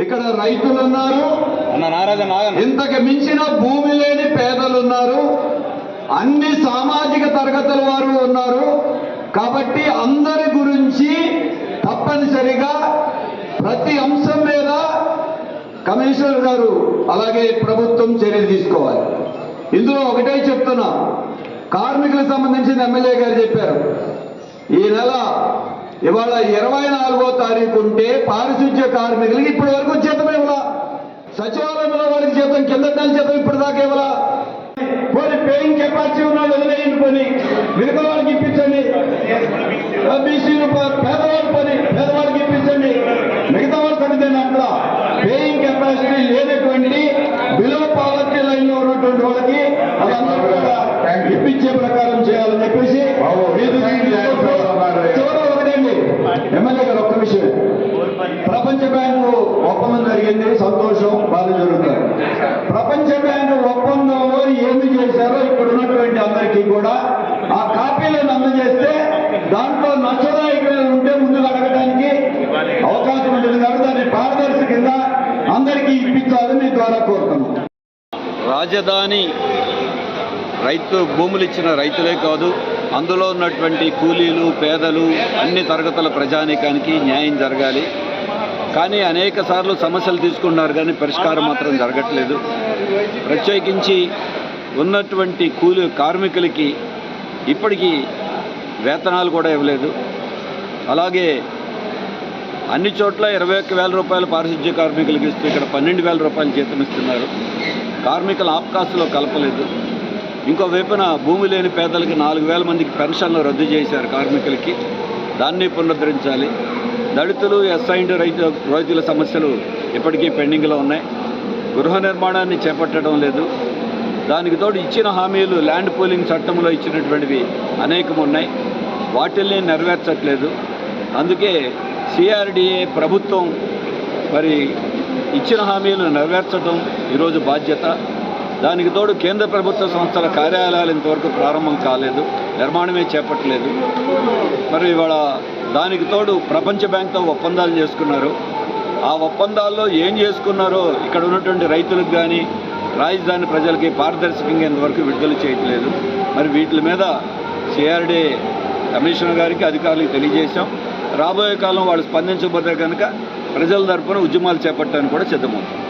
ఇక్కడ రైతులు ఉన్నారు ఇంతకు మించిన భూమి లేని పేదలు ఉన్నారు అన్ని సామాజిక తరగతుల వారు ఉన్నారు. కాబట్టి అందరి గురించి తప్పనిసరిగా ప్రతి అంశం మీద కమిషనర్ గారు అలాగే ప్రభుత్వం చర్యలు తీసుకోవాలి. ఇందులో ఒకటే చెప్తున్నా. కార్మికులకు సంబంధించిన ఎమ్మెల్యే గారు చెప్పారు. ఈ నెల ఇవాళ ఇరవై నాలుగో తారీఖు ఉంటే పారిశుధ్య కార్మికులకి ఇప్పటి వరకు జీతం ఇవ్వాల? సచివాలయంలో వారికి జీతం కింద నెల జీతం ఇప్పుడు దాకా ఇవ్వాల? పోనీ పేయింగ్ కెపాసిటీ ఉన్నాడు వదిలేయండి పోనీ. మిగతా వాళ్ళకి ఇప్పించండి. బీసీలు పేదవాళ్ళు పోనీ పేదవాళ్ళకి ఇప్పించండి. మిగతా వాళ్ళ సంగతి అక్కడ. పేయింగ్ కెపాసిటీ లేనటువంటి బిలో పావర్టీ లైన్లో ఉన్నటువంటి వాళ్ళకి కూడా ఇప్పించే ప్రకారం చేయాలని చెప్పేసి చివరి ఒకటండి ఎమ్మెల్యే గారు ఒక్క విషయం ప్రపంచ బ్యాంకు ఒప్పందం జరిగింది సంతోషం బాగా జరుగుతుంది ప్రపంచ బ్యాంకు ఒప్పందంలో ఏమి చేశారో ఇక్కడ ఉన్నటువంటి అందరికీ కూడా ఆ కాపీలను అందజేస్తే దాంట్లో నష్టదాయకులు ఉంటే ముందుకు అడగడానికి అవకాశం ఉంటుంది. కాబట్టి దాన్ని పారదర్శకంగా అందరికీ ఇప్పించాలని మీ ద్వారా కోరుతున్నాం. రాజధాని రైతు భూములు ఇచ్చిన రైతులే కాదు అందులో ఉన్నటువంటి కూలీలు పేదలు అన్ని తరగతుల ప్రజానీకానికి న్యాయం జరగాలి. కానీ అనేక సార్లు సమస్యలు తీసుకున్నారు కానీ పరిష్కారం మాత్రం జరగట్లేదు. ప్రత్యేకించి ఉన్నటువంటి కూలి కార్మికులకి ఇప్పటికీ వేతనాలు కూడా ఇవ్వలేదు. అలాగే అన్ని చోట్ల ఇరవై ఒక్క వేల రూపాయలు పారిశుద్ధ్య కార్మికులకు ఇస్తూ ఇక్కడ పన్నెండు వేల రూపాయలు జీతం ఇస్తున్నారు. కార్మికుల ఆప్కాస్లో కలపలేదు. ఇంకో వైపున భూమి లేని పేదలకి నాలుగు వేల మందికి పెన్షన్లు రద్దు చేశారు కార్మికులకి. దాన్ని పునరుద్ధరించాలి. దళితులు ఎస్ఐండ్ రైతు రైతుల సమస్యలు ఇప్పటికీ పెండింగ్లో ఉన్నాయి. గృహ నిర్మాణాన్ని చేపట్టడం లేదు. దానికి తోడు ఇచ్చిన హామీలు ల్యాండ్ పూలింగ్ చట్టంలో ఇచ్చినటువంటివి అనేకం ఉన్నాయి. వాటిల్ని నెరవేర్చట్లేదు. అందుకే సిఆర్డిఏ ప్రభుత్వం మరి ఇచ్చిన హామీలు నెరవేర్చడం ఈరోజు బాధ్యత. దానికి తోడు కేంద్ర ప్రభుత్వ సంస్థల కార్యాలయాలు ఇంతవరకు ప్రారంభం కాలేదు. నిర్మాణమే చేపట్టలేదు. మరి ఇవాళ దానికి తోడు ప్రపంచ బ్యాంక్తో ఒప్పందాలు చేసుకున్నారు. ఆ ఒప్పందాల్లో ఏం చేసుకున్నారో ఇక్కడ ఉన్నటువంటి రైతులకు కానీ రాజధాని ప్రజలకి పారదర్శకంగా ఇంతవరకు విడుదల చేయట్లేదు. మరి వీటి మీద సిఆర్డీ కమిషనర్ గారికి అధికారులకు తెలియజేశాం. రాబోయే కాలం వాళ్ళు స్పందించబోతే కనుక ప్రజల తరపున ఉద్యమాలు చేపట్టడానికి కూడా సిద్ధమవుతాం.